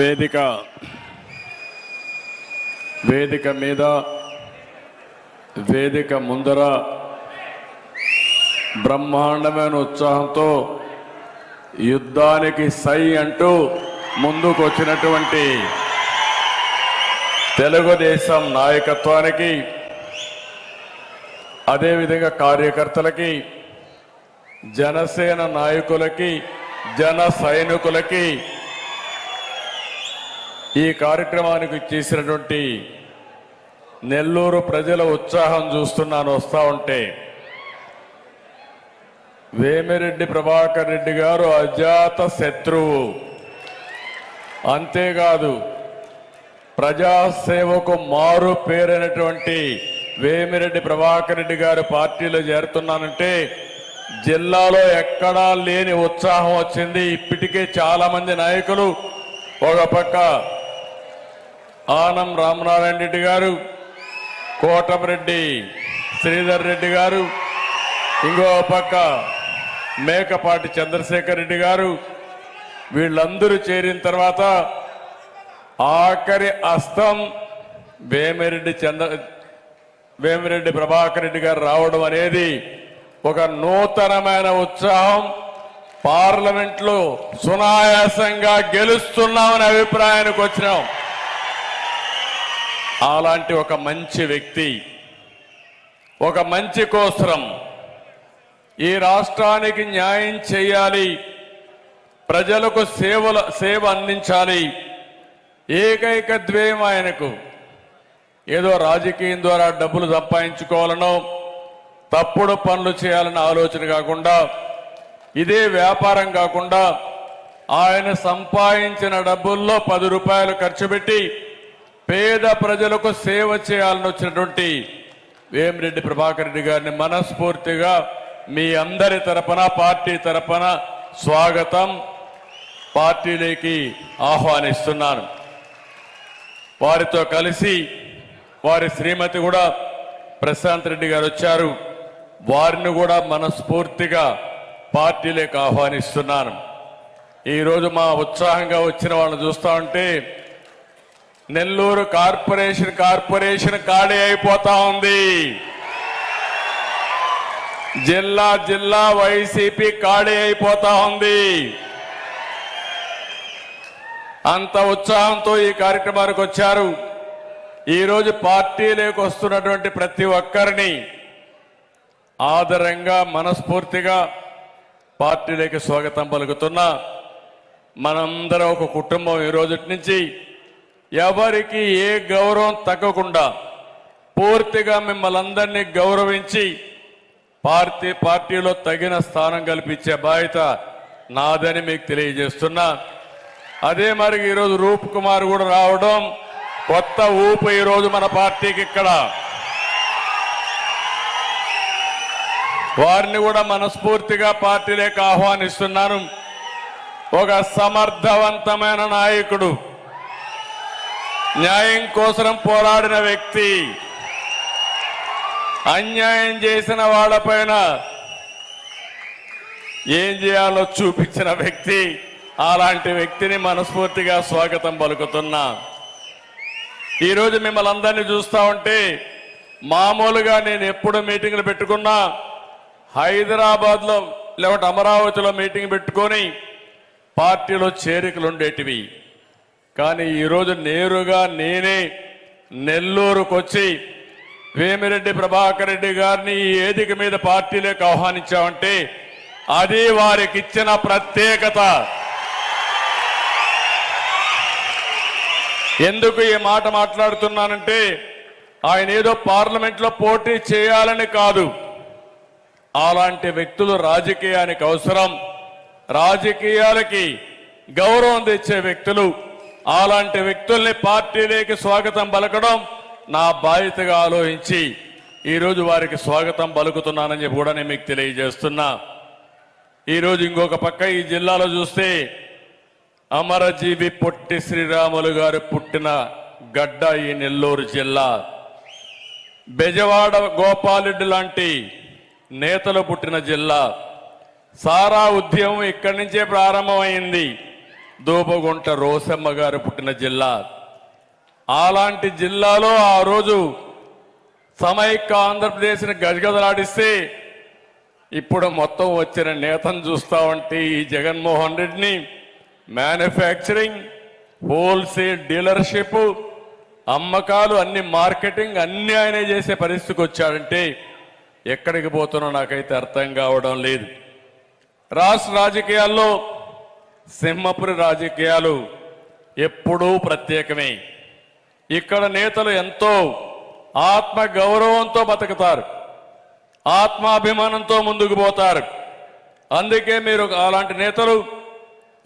వేదిక. వేదిక మీద వేదిక ముందర బ్రహ్మాండమైన ఉత్సాహంతో యుద్ధానికి సై అంటూ ముందుకు వచ్చినటువంటి తెలుగుదేశం నాయకత్వానికి అదేవిధంగా కార్యకర్తలకి జనసేన నాయకులకి జన సైనికులకి ఈ కార్యక్రమానికి చేసినటువంటి నెల్లూరు ప్రజల ఉత్సాహం చూస్తున్నాను వస్తూ ఉంటే. వేమిరెడ్డి ప్రభాకర్ రెడ్డి గారు అజాత శత్రువు. అంతేకాదు ప్రజాసేవకు మారు పేరైనటువంటి వేమిరెడ్డి ప్రభాకర్ రెడ్డి గారు పార్టీలో చేరుతున్నానంటే జిల్లాలో ఎక్కడా లేని ఉత్సాహం వచ్చింది. ఇప్పటికే చాలామంది నాయకులు ఒక పక్క ఆనం రామనారాయణ రెడ్డి గారు కోటమిరెడ్డి శ్రీధర్ రెడ్డి గారు ఇంకో పక్క మేకపాటి చంద్రశేఖర్ రెడ్డి గారు వీళ్ళందరూ చేరిన తర్వాత ఆఖరి అస్తం వేమిరెడ్డి చంద్ర వేమిరెడ్డి ప్రభాకర్ రెడ్డి గారు రావడం అనేది ఒక నూతనమైన ఉత్సాహం. పార్లమెంట్లో సునాయాసంగా గెలుస్తున్నామనే అభిప్రాయానికి వచ్చినాం. అలాంటి ఒక మంచి వ్యక్తి ఒక మంచి కోసరం. ఈ రాష్ట్రానికి న్యాయం చేయాలి ప్రజలకు సేవల సేవ అందించాలి. ఏకైక ద్వేయం ఆయనకు. ఏదో రాజకీయం ద్వారా డబ్బులు సంపాదించుకోవాలనో తప్పుడు పనులు చేయాలన్న ఆలోచన కాకుండా ఇదే వ్యాపారం కాకుండా ఆయన సంపాదించిన డబ్బుల్లో పది రూపాయలు ఖర్చు పెట్టి పేద ప్రజలకు సేవ చేయాలని వచ్చినటువంటి వేమిరెడ్డి ప్రభాకర్ రెడ్డి గారిని మనస్ఫూర్తిగా మీ అందరి తరపున పార్టీ తరపున స్వాగతం. పార్టీలోకి ఆహ్వానిస్తున్నాను. వారితో కలిసి వారి శ్రీమతి కూడా ప్రశాంత్ రెడ్డి గారు వచ్చారు. వారిని కూడా మనస్ఫూర్తిగా పార్టీలోకి ఆహ్వానిస్తున్నాను. ఈరోజు మా ఉత్సాహంగా వచ్చిన వాళ్ళని చూస్తా ఉంటే నెల్లూరు కార్పొరేషన్ కార్పొరేషన్ ఖాళీ అయిపోతా ఉంది. జిల్లా జిల్లా వైసీపీ ఖాళీ అయిపోతా ఉంది. అంత ఉత్సాహంతో ఈ కార్యక్రమానికి వచ్చారు. ఈరోజు పార్టీలోకి వస్తున్నటువంటి ప్రతి ఒక్కరిని ఆదరంగా మనస్ఫూర్తిగా పార్టీలోకి స్వాగతం పలుకుతున్నా. మనందరం ఒక కుటుంబం ఈ రోజు నుంచి ఎవరికి ఏ గౌరవం తగ్గకుండా పూర్తిగా మిమ్మల్ని అందరినీ గౌరవించి పార్టీ పార్టీలో తగిన స్థానం కల్పించే బాధ్యత నాదని మీకు తెలియజేస్తున్నా. అదే మరి ఈరోజు రూప్ కుమార్ కూడా రావడం కొత్త ఊపు ఈరోజు మన పార్టీకి ఇక్కడ. వారిని కూడా మనస్ఫూర్తిగా పార్టీలోకి ఆహ్వానిస్తున్నాను. ఒక సమర్థవంతమైన నాయకుడు. న్యాయం కోసం పోరాడిన వ్యక్తి. అన్యాయం చేసిన వాళ్ళపైన ఏం చేయాలో చూపించిన వ్యక్తి. అలాంటి వ్యక్తిని మనస్ఫూర్తిగా స్వాగతం పలుకుతున్నా. ఈరోజు మిమ్మల్ని అందరినీ చూస్తా ఉంటే మామూలుగా నేను ఎప్పుడు మీటింగ్లు పెట్టుకున్నా హైదరాబాద్లో లేకపోతే అమరావతిలో మీటింగ్ పెట్టుకొని పార్టీలో చేరికలు ఉండేటివి. కానీ ఈరోజు నేరుగా నేనే నెల్లూరుకు వచ్చి వేమిరెడ్డి ప్రభాకర్ రెడ్డి గారిని ఈ వేదిక మీద పార్టీలోకి ఆహ్వానించామంటే అది వారికి ఇచ్చిన ప్రత్యేకత. ఎందుకు ఈ మాట మాట్లాడుతున్నానంటే ఆయన ఏదో పార్లమెంట్లో పోటీ చేయాలని కాదు. అలాంటి వ్యక్తులు రాజకీయానికి అవసరం. రాజకీయాలకి గౌరవం తెచ్చే వ్యక్తులు అలాంటి వ్యక్తుల్ని పార్టీలోకి స్వాగతం పలకడం నా బాధ్యతగా ఆలోచించి ఈరోజు వారికి స్వాగతం పలుకుతున్నానని చెప్పి కూడా నేను మీకు తెలియజేస్తున్నా. ఈరోజు ఇంకొక పక్క ఈ జిల్లాలో చూస్తే అమరజీవి పొట్టి శ్రీరాములు గారు పుట్టిన గడ్డ ఈ నెల్లూరు జిల్లా. బెజవాడ గోపాలరెడ్డి లాంటి నేతలు పుట్టిన జిల్లా. సారా ఉద్యమం ఇక్కడి నుంచే ప్రారంభమైంది. దూపగుంట రోసమ్మ గారు పుట్టిన జిల్లా. అలాంటి జిల్లాలో ఆ రోజు సమైక్య ఆంధ్రప్రదేశ్ని గజగజలాడిస్తే ఇప్పుడు మొత్తం వచ్చిన నేతను చూస్తా ఉంటే ఈ జగన్మోహన్ రెడ్డిని మ్యానుఫ్యాక్చరింగ్ హోల్సేల్ డీలర్షిప్ అమ్మకాలు అన్ని మార్కెటింగ్ అన్ని ఆయనే చేసే పరిస్థితికి వచ్చాడంటే ఎక్కడికి పోతున్నా నాకైతే అర్థం కావడం లేదు. రాష్ట్ర రాజకీయాల్లో సింహపురి రాజకీయాలు ఎప్పుడూ ప్రత్యేకమే. ఇక్కడ నేతలు ఎంతో ఆత్మ గౌరవంతో బతుకుతారు. ఆత్మాభిమానంతో ముందుకు పోతారు. అందుకే మీరు అలాంటి నేతలు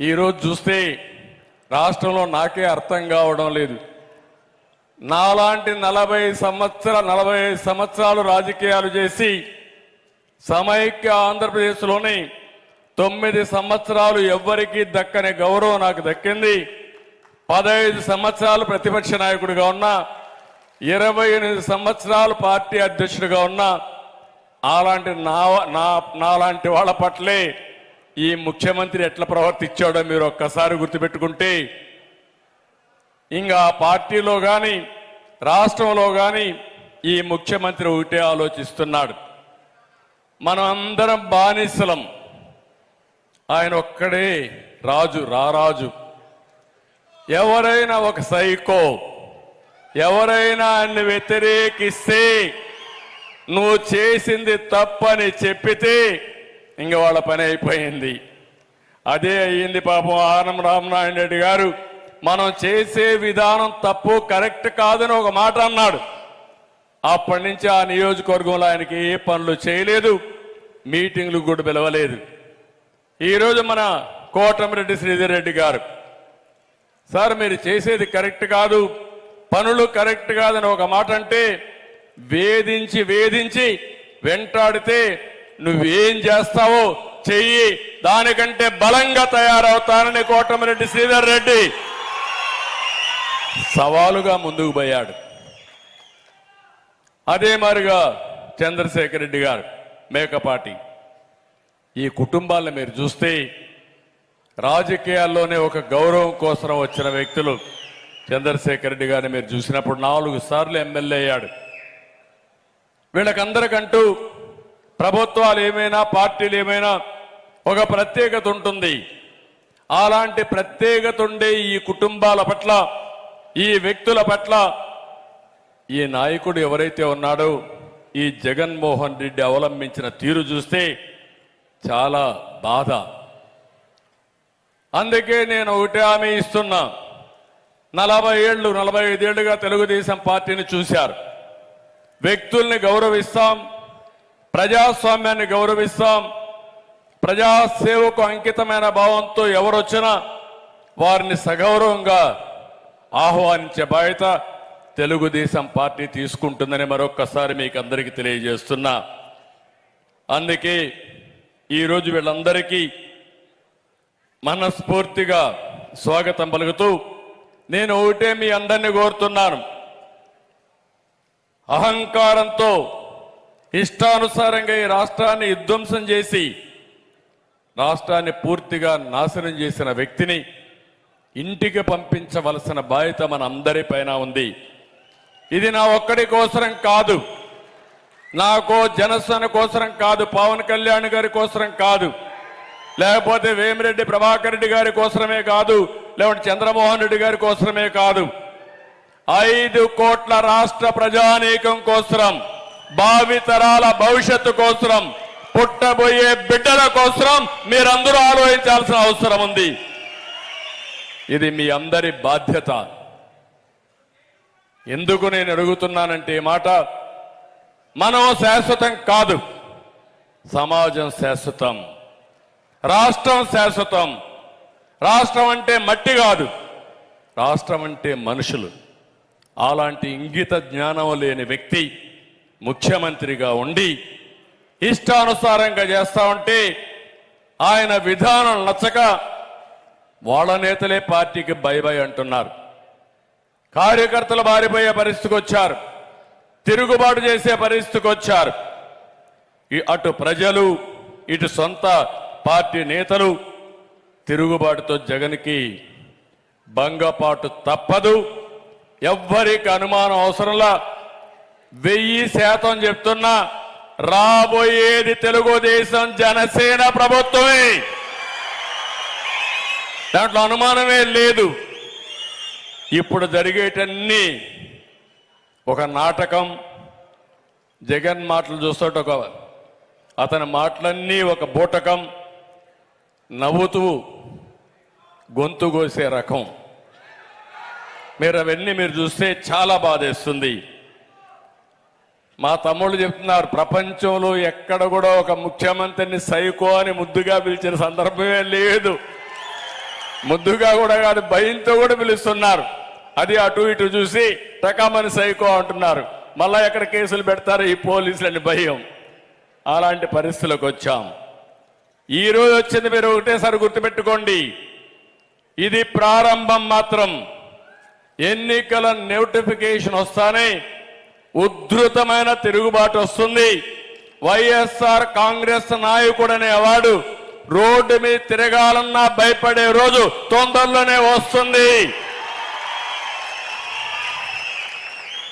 ఈరోజు చూస్తే రాష్ట్రంలో నాకే అర్థం కావడం లేదు. నాలాంటి నలభై సంవత్సర నలభై సంవత్సరాలు రాజకీయాలు చేసి సమైక్య ఆంధ్రప్రదేశ్లోని తొమ్మిది సంవత్సరాలు ఎవ్వరికీ దక్కని గౌరవం నాకు దక్కింది. పదహైదు సంవత్సరాలు ప్రతిపక్ష నాయకుడిగా ఉన్నా ఇరవై ఎనిమిది సంవత్సరాలు పార్టీ అధ్యక్షుడిగా ఉన్నా అలాంటి నా నా నాలాంటి వాళ్ళ పట్లే ఈ ముఖ్యమంత్రి ఎట్లా ప్రవర్తించాడో మీరు ఒక్కసారి గుర్తుపెట్టుకుంటే ఇంకా పార్టీలో కానీ రాష్ట్రంలో కానీ ఈ ముఖ్యమంత్రి ఒకటే ఆలోచిస్తున్నాడు. మనం అందరం బానిసలం. ఆయన ఒక్కడే రాజు రారాజు. ఎవరైనా ఒక సైకో ఎవరైనా ఆయన్ని వ్యతిరేకిస్తే నువ్వు చేసింది తప్పని చెప్పితే ఇంక వాళ్ళ పని అయిపోయింది. అదే అయ్యింది పాపం ఆనం రామనారాయణ రెడ్డి గారు. మనం చేసే విధానం తప్పు కరెక్ట్ కాదని ఒక మాట అన్నాడు. అప్పటి నుంచి ఆ నియోజకవర్గంలో ఆయనకి ఏ పనులు చేయలేదు. మీటింగ్లు కూడా పిలవలేదు. ఈరోజు మన కోటమిరెడ్డి శ్రీధర్ రెడ్డి గారు. సార్ మీరు చేసేది కరెక్ట్ కాదు. పనులు కరెక్ట్ కాదని ఒక మాట అంటే వేధించి వేధించి వెంటాడితే నువ్వేం చేస్తావో చెయ్యి. దానికంటే బలంగా తయారవుతానని కోటమిరెడ్డి శ్రీధర్ రెడ్డి సవాలుగా ముందుకు పోయాడు. అదే మారిగా చంద్రశేఖర్ రెడ్డి గారు మేకపాటి. ఈ కుటుంబాలను మీరు చూస్తే రాజకీయాల్లోనే ఒక గౌరవం కోసం వచ్చిన వ్యక్తులు చంద్రశేఖర్ రెడ్డి గారిని మీరు చూసినప్పుడు నాలుగు సార్లు ఎమ్మెల్యే అయ్యాడు. వీళ్ళకందరికంటూ ప్రభుత్వాలు ఏమైనా పార్టీలు ఏమైనా ఒక ప్రత్యేకత ఉంటుంది. అలాంటి ప్రత్యేకత ఉండే ఈ కుటుంబాల పట్ల ఈ వ్యక్తుల పట్ల ఈ నాయకుడు ఎవరైతే ఉన్నాడో ఈ జగన్మోహన్ రెడ్డి అవలంబించిన తీరు చూస్తే చాలా బాధ. అందుకే నేను ఒకటే హామీ ఇస్తున్నా. నలభై ఏళ్ళు నలభై ఐదేళ్ళుగా తెలుగుదేశం పార్టీని చూశారు. వ్యక్తుల్ని గౌరవిస్తాం ప్రజాస్వామ్యాన్ని గౌరవిస్తాం. ప్రజాసేవకు అంకితమైన భావంతో ఎవరొచ్చినా వారిని సగౌరవంగా ఆహ్వానించే బాధ్యత తెలుగుదేశం పార్టీ తీసుకుంటుందని మరొక్కసారి మీకు అందరికీ తెలియజేస్తున్నా. అందుకే ఈరోజు వీళ్ళందరికీ మనస్ఫూర్తిగా స్వాగతం పలుకుతూ నేను ఒకటే మీ అందరినీ కోరుతున్నాను. అహంకారంతో ఇష్టానుసారంగా ఈ రాష్ట్రాన్ని విధ్వంసం చేసి రాష్ట్రాన్ని పూర్తిగా నాశనం చేసిన వ్యక్తిని ఇంటికి పంపించవలసిన బాధ్యత మన అందరిపైన ఉంది. ఇది నా ఒక్కడి కోసరం కాదు. నాకో జనసేన కోసరం కాదు పవన్ కళ్యాణ్ గారి కోసరం కాదు. లేకపోతే వేమిరెడ్డి ప్రభాకర్ రెడ్డి గారి కోసమే కాదు లేకుంటే చంద్రమోహన్ రెడ్డి గారి కోసమే కాదు. ఐదు కోట్ల రాష్ట్ర ప్రజానీకం కోసరం భావితరాల భవిష్యత్తు కోసరం పుట్టబోయే బిడ్డల కోసరం మీరందరూ ఆలోచించాల్సిన అవసరం ఉంది. ఇది మీ అందరి బాధ్యత. ఎందుకు నేను అడుగుతున్నానంటే ఈ మాట మనం శాశ్వతం కాదు. సమాజం శాశ్వతం. రాష్ట్రం శాశ్వతం. రాష్ట్రం అంటే మట్టి కాదు. రాష్ట్రం అంటే మనుషులు. అలాంటి ఇంగిత జ్ఞానం లేని వ్యక్తి ముఖ్యమంత్రిగా ఉండి ఇష్టానుసారంగా చేస్తా ఉంటే ఆయన విధానం నచ్చక వాళ్ళ నేతలే పార్టీకి బై బై అంటున్నారు. కార్యకర్తలు బారిపోయే పరిస్థితికి వచ్చారు. తిరుగుబాటు చేసే పరిస్థితికి వచ్చారు. అటు ప్రజలు ఇటు సొంత పార్టీ నేతలు తిరుగుబాటుతో జగన్కి భంగపాటు తప్పదు. ఎవ్వరికి అనుమానం అవసరంలా. వెయ్యి శాతం చెప్తున్నా రాబోయేది తెలుగుదేశం జనసేన ప్రభుత్వమే. దాంట్లో అనుమానమే లేదు. ఇప్పుడు జరిగేటన్ని ఒక నాటకం జగన్ మాటలు చూస్తుంటే ఒక అతని మాటలన్నీ ఒక బూటకం నవ్వుతూ గొంతు కోసే రకం. మీరు అవన్నీ మీరు చూస్తే చాలా బాధేస్తుంది. మా తమ్ముళ్ళు చెప్తున్నారు ప్రపంచంలో ఎక్కడ కూడా ఒక ముఖ్యమంత్రిని సైకో అని ముద్దుగా పిలిచిన సందర్భమే లేదు. ముద్దుగా కూడా కాదు భయంతో కూడా పిలుస్తున్నారు. అది అటు ఇటు చూసి టకామని సైకో అంటున్నారు. మళ్ళా ఎక్కడ కేసులు పెడతారు? ఈ పోలీసులని భయం. అలాంటి పరిస్థితులకు వచ్చాం. ఈరోజు వచ్చింది మీరు ఒకటేసారి గుర్తుపెట్టుకోండి. ఇది ప్రారంభం మాత్రం. ఎన్నికల నోటిఫికేషన్ వస్తానే ఉద్ధృతమైన తిరుగుబాటు వస్తుంది. వైఎస్ఆర్ కాంగ్రెస్ నాయకుడనే అవార్డు రోడ్డు మీద తిరగాలన్నా భయపడే రోజు తొందరలోనే వస్తుంది.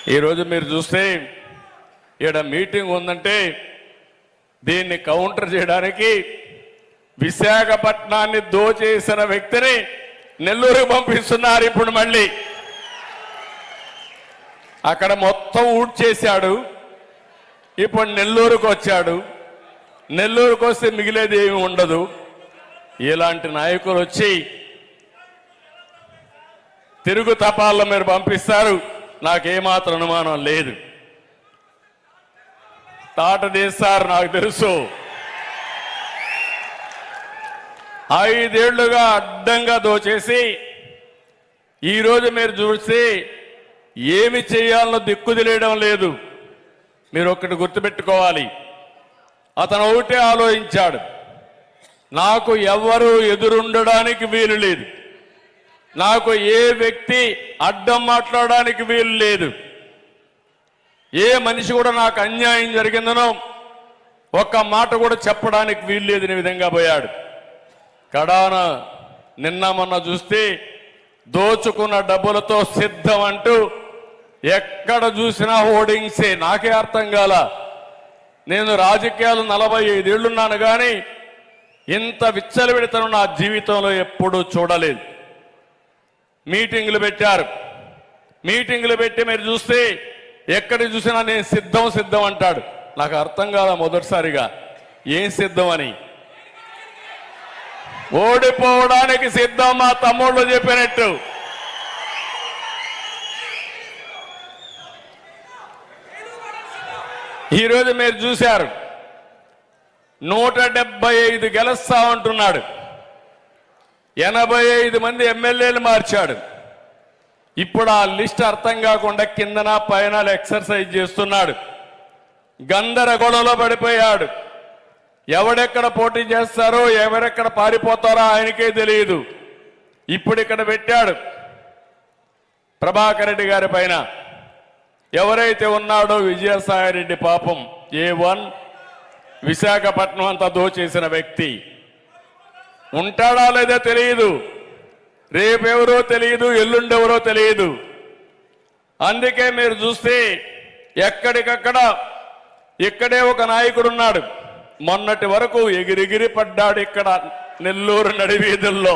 ఈరోజు మీరు చూస్తే ఈడ మీటింగ్ ఉందంటే దీన్ని కౌంటర్ చేయడానికి విశాఖపట్నాన్ని దోచేసిన వ్యక్తిని నెల్లూరుకు పంపిస్తున్నారు ఇప్పుడు మళ్ళీ. అక్కడ మొత్తం ఊడ్చేశాడు. ఇప్పుడు నెల్లూరుకు వచ్చాడు. నెల్లూరుకు వస్తే మిగిలేది ఏమి ఉండదు. ఇలాంటి నాయకులు వచ్చి తిరుగు తపాల్లో మీరు పంపిస్తారు. నాకేమాత్రం అనుమానం లేదు. తాట తీస్తారు నాకు తెలుసు. ఐదేళ్ళుగా అడ్డంగా దోచేసి ఈరోజు మీరు చూస్తే ఏమి చేయాలనో దిక్కు తెలియడం లేదు. మీరు ఒక్కటి గుర్తుపెట్టుకోవాలి. అతను ఒకటే ఆలోచించాడు. నాకు ఎవ్వరూ ఎదురుండడానికి వీలు లేదు. నాకు ఏ వ్యక్తి అడ్డం మాట్లాడడానికి వీలు లేదు. ఏ మనిషి కూడా నాకు అన్యాయం జరిగిందనో ఒక్క మాట కూడా చెప్పడానికి వీలు లేదని విధంగా పోయాడు. కడాన నిన్న మొన్న చూస్తే దోచుకున్న డబ్బులతో సిద్ధం అంటూ ఎక్కడ చూసినా హోర్డింగ్సే. నాకే అర్థం కాల. నేను రాజకీయాలు నలభై ఐదేళ్ళున్నాను కానీ ఇంత విచ్చలవిడతను నా జీవితంలో ఎప్పుడూ చూడలేదు. మీటింగులు పెట్టారు. మీటింగులు పెట్టి మీరు చూస్తే ఎక్కడ చూసినా నేను సిద్ధం సిద్ధం అంటాడు. నాకు అర్థం కాదా మొదటిసారిగా. ఏం సిద్ధం అని? ఓడిపోవడానికి సిద్ధం మా తమ్ముళ్ళు చెప్పినట్టు. ఈరోజు మీరు చూశారు. నూట డెబ్బై ఐదు గెలుస్తా ఉంటున్నాడు ఎనభై ఐదు మంది ఎమ్మెల్యేలు మార్చాడు. ఇప్పుడు ఆ లిస్ట్ అర్థం కాకుండా కిందన పైన ఎక్సర్సైజ్ చేస్తున్నాడు. గందరగోళంలో పడిపోయాడు. ఎవడెక్కడ పోటీ చేస్తారో ఎవరెక్కడ పారిపోతారో ఆయనకే తెలియదు. ఇప్పుడు ఇక్కడ పెట్టాడు ప్రభాకర్ రెడ్డి గారి పైన. ఎవరైతే ఉన్నాడో విజయసాయిరెడ్డి పాపం ఏ వన్ విశాఖపట్నం అంతా దోచేసిన వ్యక్తి. ఉంటాడా లేదో తెలియదు. రేపెవరో తెలియదు ఎల్లుండెవరో తెలియదు. అందుకే మీరు చూస్తే ఎక్కడికక్కడ ఇక్కడే ఒక నాయకుడు ఉన్నాడు మొన్నటి వరకు ఎగిరిగిరి పడ్డాడు ఇక్కడ నెల్లూరు నడివీధుల్లో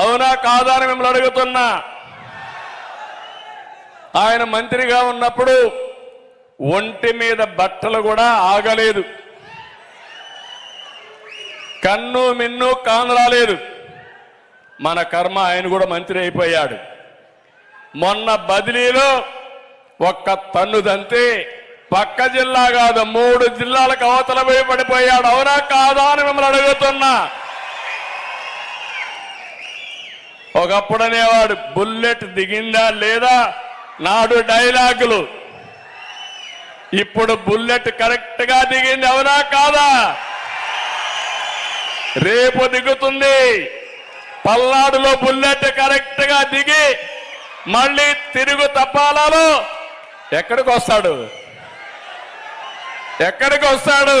అవునా కాదా అని మిమ్మల్ని అడుగుతున్నా. ఆయన మంత్రిగా ఉన్నప్పుడు ఒంటి మీద బట్టలు కూడా ఆగలేదు. కన్ను మిన్ను కానరాలేదు మన కర్మ ఆయన కూడా మంత్రి అయిపోయాడు. మొన్న బదిలీలో ఒక్క తన్నుదంతే పక్క జిల్లా కాదు మూడు జిల్లాలకు అవతల పోయి పడిపోయాడు. అవునా కాదా అని మిమ్మల్ని అడుగుతున్నా. ఒకప్పుడు అనేవాడు బుల్లెట్ దిగిందా లేదా నాడు డైలాగులు. ఇప్పుడు బుల్లెట్ కరెక్ట్గా దిగింది అవునా కాదా? రేపు దిగుతుంది. పల్నాడులో బుల్లెట్ కరెక్ట్గా దిగి మళ్ళీ తిరుగు తప్పాలలో ఎక్కడికి వస్తాడు? ఎక్కడికి వస్తాడు?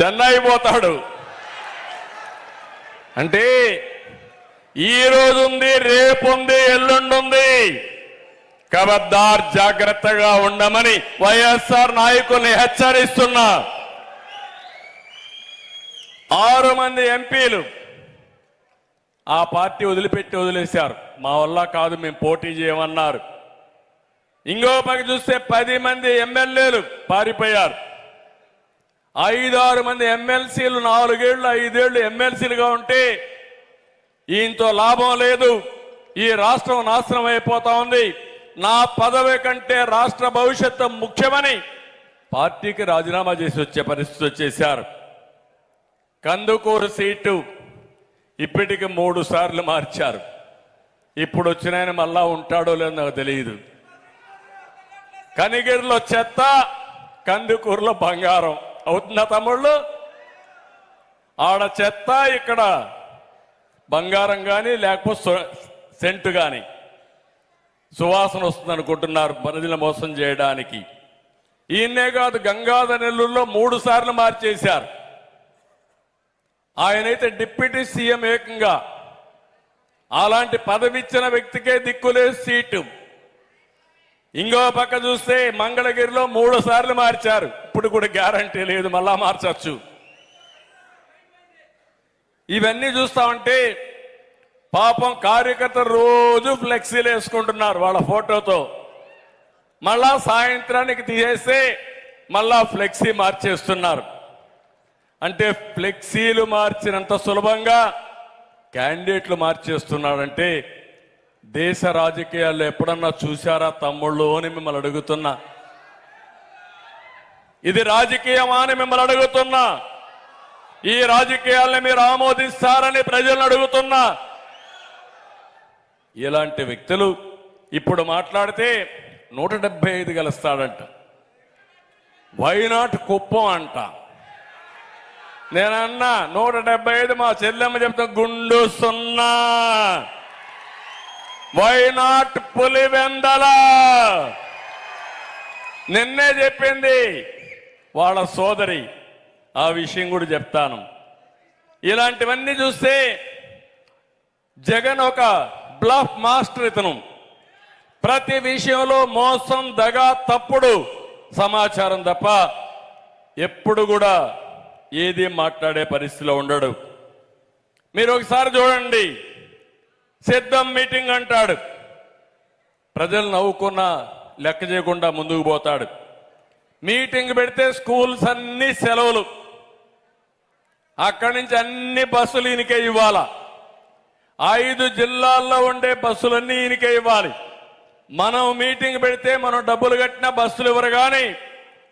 చెన్నై పోతాడు. అంటే ఈ రోజు ఉంది రేపు ఖబర్దార్ జాగ్రత్తగా ఉండమని వైఎస్ఆర్ నాయకుల్ని హెచ్చరిస్తున్నా. ఆరు మంది ఎంపీలు ఆ పార్టీ వదిలిపెట్టి వదిలేశారు. మా వల్ల కాదు మేము పోటీ చేయమన్నారు. ఇంకో పక్క చూస్తే పది మంది ఎమ్మెల్యేలు పారిపోయారు. ఐదారు మంది ఎమ్మెల్సీలు నాలుగేళ్ళు ఐదేళ్ళు ఎమ్మెల్సీలుగా ఉంటే ఈయంతో లాభం లేదు. ఈ రాష్ట్రం నాశనం అయిపోతా ఉంది. నా పదవి కంటే రాష్ట్ర భవిష్యత్తు ముఖ్యమని పార్టీకి రాజీనామా చేసి వచ్చే పరిస్థితి వచ్చేశారు. కందుకూరు సీటు ఇప్పటికి మూడు సార్లు మార్చారు. ఇప్పుడు వచ్చిన ఆయన మళ్ళా ఉంటాడో లేదో నాకు తెలియదు. కనిగిరిలో చెత్త కందుకూరులో బంగారం. అవుతుందా తమ్ముళ్ళు? ఆడ చెత్త ఇక్కడ బంగారం కానీ లేకపోతే సెంటు కానీ సువాసన వస్తుంది అనుకుంటున్నారు ప్రజల మోసం చేయడానికి. ఈయన్నే కాదు గంగాధర నెల్లూరులో మూడు సార్లు మార్చేశారు. ఆయనైతే డిప్యూటీ సీఎం ఏకంగా. అలాంటి పదవిచ్చిన వ్యక్తికే దిక్కులేదు సీటు. ఇంకో పక్క చూస్తే మంగళగిరిలో మూడు సార్లు మార్చారు. ఇప్పుడు కూడా గ్యారంటీ లేదు మళ్ళా మార్చచ్చు. ఇవన్నీ చూస్తా ఉంటే పాపం కార్యకర్తలు రోజు ఫ్లెక్సీలు వేసుకుంటున్నారు వాళ్ళ ఫోటోతో. మళ్ళా సాయంత్రానికి తీసేస్తే మళ్ళా ఫ్లెక్సీ మార్చేస్తున్నారు. అంటే ఫ్లెక్సీలు మార్చినంత సులభంగా క్యాండిడేట్లు మార్చేస్తున్నాడంటే దేశ రాజకీయాల్లో ఎప్పుడన్నా చూశారా తమ్ముళ్ళు అని మిమ్మల్ని అడుగుతున్నా. ఇది రాజకీయమా అని మిమ్మల్ని అడుగుతున్నా. ఈ రాజకీయాల్ని మీరు ఆమోదిస్తారని ప్రజలను అడుగుతున్నా. ఇలాంటి వ్యక్తులు ఇప్పుడు మాట్లాడితే నూట డెబ్బై ఐదు గెలుస్తాడంట. వైనాట్ కుప్పం అంట. నేనన్నా నూట డెబ్బై ఐదు మా చెల్లెమ్మ చెప్తా గుండు సున్నా. Why not Pulivendula. నిన్నే చెప్పింది వాళ్ళ సోదరి. ఆ విషయం కూడా చెప్తాను. ఇలాంటివన్నీ చూస్తే జగన్ ఒక బ్లఫ్ మాస్టర్ ఇతను. ప్రతి విషయంలో మోసం దగ తప్పుడు సమాచారం తప్ప ఎప్పుడు కూడా ఏది మాట్లాడే పరిస్థితిలో ఉండడు. మీరు ఒకసారి చూడండి. సిద్ధం మీటింగ్ అంటాడు. ప్రజలు నవ్వుకున్న లెక్క చేయకుండా ముందుకు పోతాడు. మీటింగ్ పెడితే స్కూల్స్ అన్ని సెలవులు. అక్కడి నుంచి అన్ని బస్సులు ఇనికే ఇవ్వాలా? ఐదు జిల్లాల్లో ఉండే బస్సులన్నీ ఈయనకే ఇవ్వాలి. మనం మీటింగ్ పెడితే మనం డబ్బులు కట్టిన బస్సులు ఇవ్వరు కానీ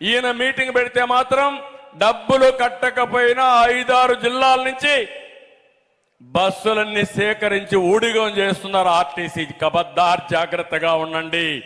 ఈయన మీటింగ్ పెడితే మాత్రం డబ్బులు కట్టకపోయినా ఐదారు జిల్లాల నుంచి బస్సులన్నీ సేకరించి ఊడిగం చేస్తున్నారు ఆర్టీసీ. కబద్దార్ జాగ్రత్తగా ఉండండి.